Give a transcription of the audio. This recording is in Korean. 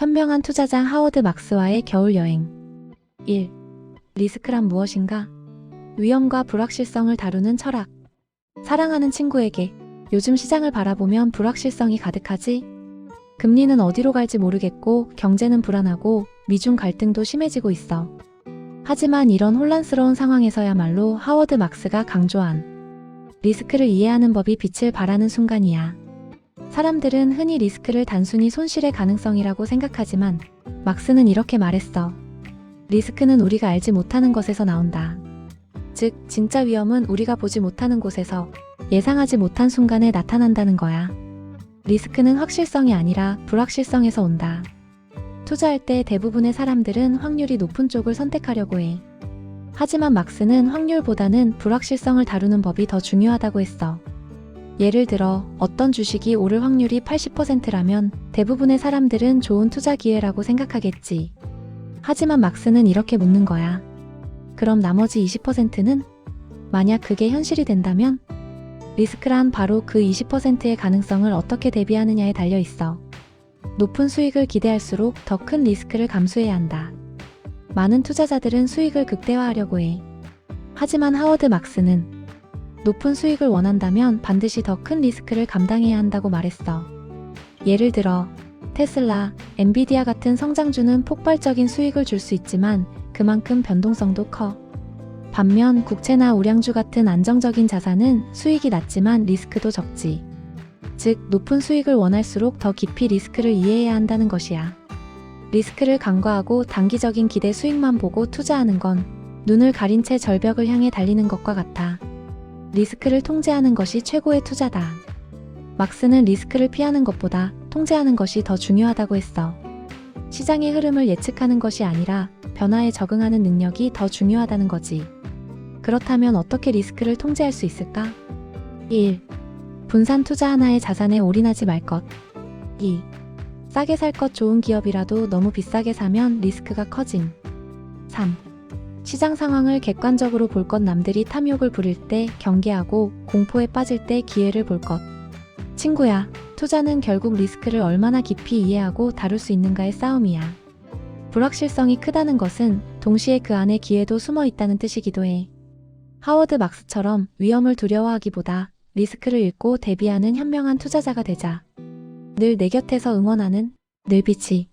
현명한 투자자 하워드 막스와의 겨울 여행 1. 리스크란 무엇인가? 위험과 불확실성을 다루는 철학. 사랑하는 친구에게 요즘 시장을 바라보면 불확실성이 가득하지? 금리는 어디로 갈지 모르겠고 경제는 불안하고 미중 갈등도 심해지고 있어. 하지만 이런 혼란스러운 상황에서야말로 하워드 막스가 강조한 리스크를 이해하는 법이 빛을 발하는 순간이야. 사람들은 흔히 리스크를 단순히 손실의 가능성이라고 생각하지만 막스는 이렇게 말했어. 리스크는 우리가 알지 못하는 것에서 나온다. 즉, 진짜 위험은 우리가 보지 못하는 곳에서 예상하지 못한 순간에 나타난다는 거야. 리스크는 확실성이 아니라 불확실성에서 온다. 투자할 때 대부분의 사람들은 확률이 높은 쪽을 선택하려고 해. 하지만 막스는 확률보다는 불확실성을 다루는 법이 더 중요하다고 했어. 예를 들어 어떤 주식이 오를 확률이 80%라면 대부분의 사람들은 좋은 투자 기회라고 생각하겠지. 하지만 막스는 이렇게 묻는 거야. 그럼 나머지 20%는? 만약 그게 현실이 된다면? 리스크란 바로 그 20%의 가능성을 어떻게 대비하느냐에 달려 있어. 높은 수익을 기대할수록 더 큰 리스크를 감수해야 한다. 많은 투자자들은 수익을 극대화하려고 해. 하지만 하워드 막스는 높은 수익을 원한다면 반드시 더 큰 리스크를 감당해야 한다고 말했어. 예를 들어, 테슬라, 엔비디아 같은 성장주는 폭발적인 수익을 줄 수 있지만 그만큼 변동성도 커. 반면 국채나 우량주 같은 안정적인 자산은 수익이 낮지만 리스크도 적지. 즉, 높은 수익을 원할수록 더 깊이 리스크를 이해해야 한다는 것이야. 리스크를 간과하고 단기적인 기대 수익만 보고 투자하는 건 눈을 가린 채 절벽을 향해 달리는 것과 같아. 리스크를 통제하는 것이 최고의 투자다. 막스는 리스크를 피하는 것보다 통제하는 것이 더 중요하다고 했어. 시장의 흐름을 예측하는 것이 아니라 변화에 적응하는 능력이 더 중요하다는 거지. 그렇다면 어떻게 리스크를 통제할 수 있을까? 1. 분산 투자 하나의 자산에 올인하지 말 것. 2. 싸게 살 것 좋은 기업이라도 너무 비싸게 사면 리스크가 커짐. 3. 시장 상황을 객관적으로 볼 것 남들이 탐욕을 부릴 때 경계하고 공포에 빠질 때 기회를 볼 것. 친구야, 투자는 결국 리스크를 얼마나 깊이 이해하고 다룰 수 있는가의 싸움이야. 불확실성이 크다는 것은 동시에 그 안에 기회도 숨어 있다는 뜻이기도 해. 하워드 막스처럼 위험을 두려워하기보다 리스크를 읽고 대비하는 현명한 투자자가 되자. 늘 내 곁에서 응원하는 늘빛이